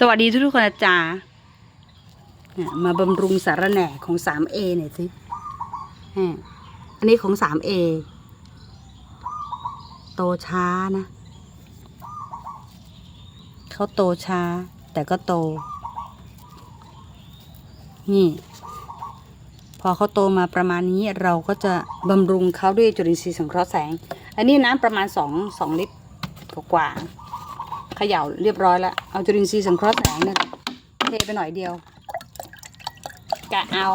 สวัสดีทุกๆคนนะจ๊ะมาบำรุงสารแหน่ของ 3A หน่อยสิอันนี้ของ 3A โตช้านะ เขาโตช้า แต่ก็โต นี่ พอเขาโตมาประมาณนี้เราก็จะบำรุงเขาด้วยจุลินทรีย์สังเคราะห์แสง อันนี้น้ำประมาณสองสองลิตรกว่า เขย่าเรียบร้อยแล้ว เอาจุลินทรีย์สังเคราะห์แสงเนี่ยเทไปหน่อยเดียว กะเอา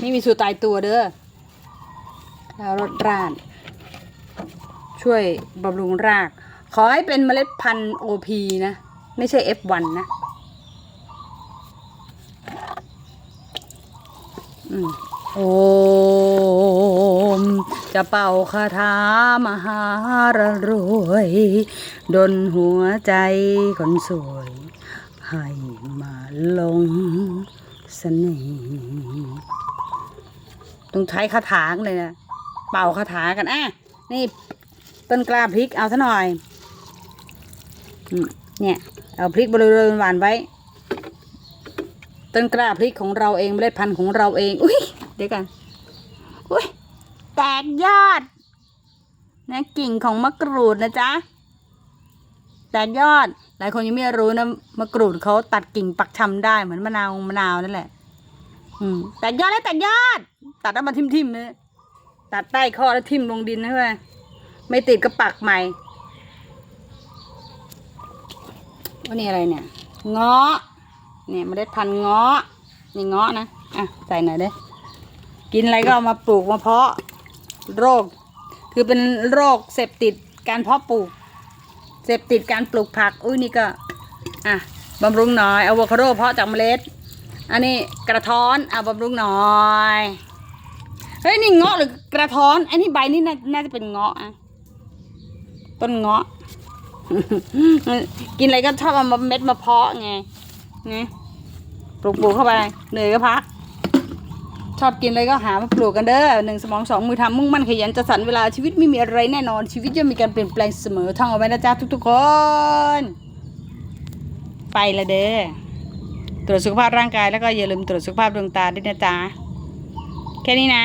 ไม่มีสูตรตายตัวเด้อแล้วรดราดช่วยบำรุงราก ขอให้เป็นเมล็ดพันธุ์ OP นะ ไม่ใช่ F1 นะ อืม โอม จะเป่าคาถามหารรวยดนหัวใจคนสวย ให้มาลงเสน่ห์ต้องใช้คาถาเลยนะ เป่าคาถากันอะนี่ต้นกล้าพริกเอาซะหน่อยเนี่ย เอาพริกบริเวณหวานไว้ ต้นกล้าพริกของเราเองเมล็ดพันธุ์ของเราเอง อุ้ยเดี๋ยวกันอุ้ย แตกยอดนะกิ่งของมะกรูดนะจ๊ะแตกยอด หลายคนยังไม่รู้นะมะกรูดเขาตัดกิ่งปักชำได้เหมือนมะนาวมะนาวนั่นแหละ อืมแตกยอดแล้วแตกยอด ตัดแล้วมาทิ่มทิมๆเลยตัดใต้ข้อแล้วทิ่มลงดินนะเว้ยไม่ติดก็ปักใหม่ว่านี่อะไรเนี่ยเงาะเนี่ยเมล็ดพันธุ์เงาะนี่เงาะนะอะใส่หน่อยเด้กินอะไรก็เอามาปลูกมาเพาะ โรค คือเป็นโรคเสพติดการเพาะปลูก เสพติดการปลูกผัก อุ้ยนี่ก็ อะบำรุงหน่อยอะโวคาโดเพาะจากเมล็ด อันนี้กระท้อนอะบำรุงหน่อยเฮ้ยนี่เงาะหรือกระท้อน อันนี้ใบนี่น่าน่าจะเป็นเงาะอะต้นเงาะ กินอะไรก็ชอบเอามาเม็ดมาเพาะไงไงปลูกปลูกเข้าไปเหนื่อยก็พัก ชอบกินอะไรก็หามาปลูกกันเด้อหนึ่งสมองสองมือทำมุ่งมั่นขยันจะสรรเวลาชีวิตไม่มีอะไรแน่นอนชีวิตย่อมมีการเปลี่ยนแปลงเสมอท่องเอาไว้นะจ๊ะทุกๆคน ไปละเด้อตรวจสุขภาพร่างกายแล้วก็อย่าลืมตรวจสุขภาพดวงตาด้วยนะจ๊ะแค่นี้นะ